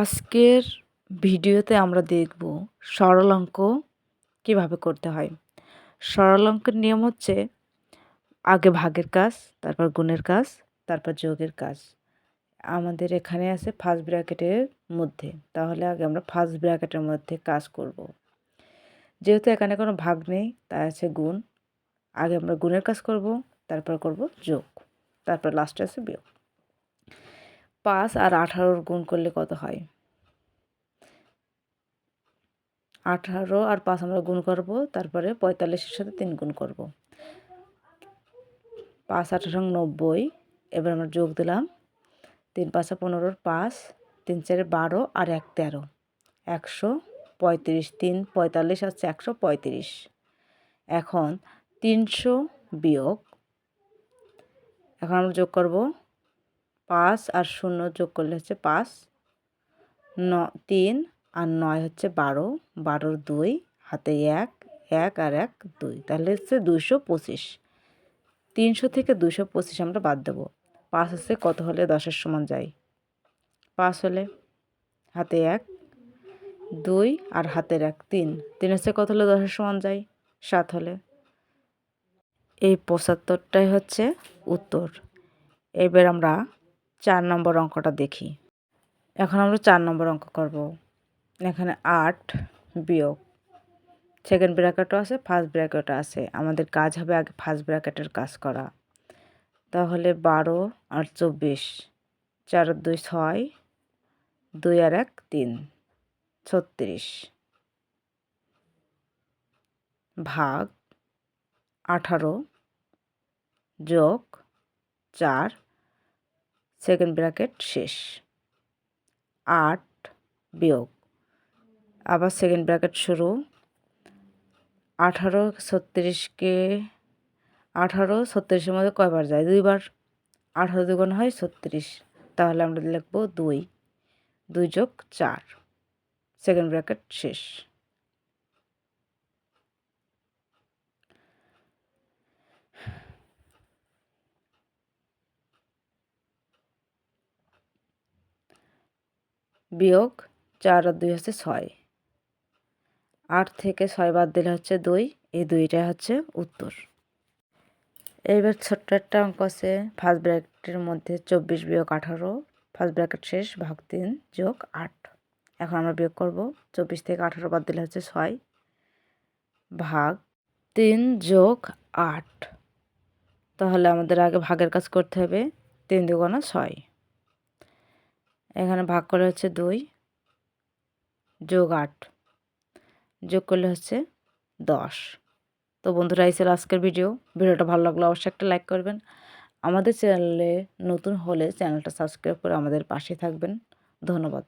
আজকের ভিডিওতে আমরা দেখব সরল অঙ্ক কীভাবে করতে হয়। সরল অঙ্কের নিয়ম হচ্ছে আগে ভাগের কাজ, তারপর গুণের কাজ, তারপর যোগের কাজ। আমাদের এখানে আছে ফার্স্ট ব্র্যাকেটের মধ্যে। তাহলে আগে আমরা ফার্স্ট ব্র্যাকেটের মধ্যে কাজ করব। যেহেতু এখানে কোনো ভাগ নেই, তাই আছে গুণ। আগে আমরা গুণের কাজ করব, তারপর করব যোগ। তারপর লাস্টে আছে বিয়োগ। পাঁচ আর আঠারোর গুণ করলে কত হয়? আঠারো আর পাঁচ আমরা গুণ করব, তারপরে পঁয়তাল্লিশের সাথে তিন গুণ করব। পাঁচ, আঠারো, নব্বই, এবার আমরা যোগ দিলাম। তিন, পাঁচা, পনেরোর পাঁচ, তিন, চারে বারো আর এক, তেরো। একশো পঁয়ত্রিশ, তিন, পঁয়তাল্লিশ হচ্ছে একশো পঁয়ত্রিশ। এখন তিনশো বিয়োগ, এখন আমরা যোগ করব পাঁচ আর শূন্য যোগ করলে হচ্ছে পাঁচ। ন, তিন আর নয় হচ্ছে বারো। বারোর দুই, হাতে এক এক আর এক, দুই। তাহলে হচ্ছে দুশো পঁচিশ। তিনশো থেকে দুশো পঁচিশ আমরা বাদ দেবো। পাঁচ হচ্ছে কত হলে দশের সমান যায়? পাঁচ হলে হাতে এক, দুই আর হাতের এক, তিন। তিন হচ্ছে কত হলে দশের সমান যায়? সাত হলে। এই পঁচাত্তরটাই হচ্ছে উত্তর। এবার আমরা চার নম্বর অঙ্কটা দেখি। এখন আমরা চার নম্বর অঙ্ক করব। এখানে আট বিয়োগ। সেকেন্ড ব্র্যাকেটও আছে ফার্স্ট ব্র্যাকেটও আছে। আমাদের কাজ হবে আগে ফার্স্ট ব্র্যাকেটের কাজ করা। তাহলে বারো আর চব্বিশ, চার দুই ছয়, দুই আর এক তিন, ছত্রিশ। ভাগ আঠারো যোগ চার সেকেন্ড ব্র্যাকেট শেষ। আট বিয়োগ। আবার সেকেন্ড ব্র্যাকেট শুরু। আঠারো ছত্রিশকে, আঠারো ছত্রিশের মধ্যে কয়বার যায়? দুইবার। আঠারো দুগুণ হয় ছত্রিশ। তাহলে আমরা লিখব দুই। দুই যোগ চার। সেকেন্ড ব্র্যাকেট শেষ। বিয়োগ চার আর দুই হচ্ছে ছয়। আট থেকে ছয় বাদ দিলে হচ্ছে দুই, এই দুইটা হচ্ছে উত্তর। এইবার ছোট্ট একটা অঙ্ক আছে ফার্স্ট ব্র্যাকেটের মধ্যে চব্বিশ বিয়োগ আঠারো ফার্স্ট ব্র্যাকেট শেষ, ভাগ তিন যোগ আট। এখন আমরা বিয়োগ করব, চব্বিশ থেকে আঠারো বাদ দিলে হচ্ছে ছয়, ভাগ তিন যোগ আট। তাহলে আমাদের আগে ভাগের কাজ করতে হবে, তিন দুগুণা ছয়। এখানে ভাগ করে হচ্ছে দুই যোগ আট। যোগ করলে হচ্ছে দশ। তো বন্ধুরা, এই ছিল আজকের ভিডিও। ভিডিওটা ভালো লাগলে অবশ্যই একটা লাইক করবেন। আমাদের চ্যানেলে নতুন হলে চ্যানেলটা সাবস্ক্রাইব করে আমাদের পাশে থাকবেন। ধন্যবাদ।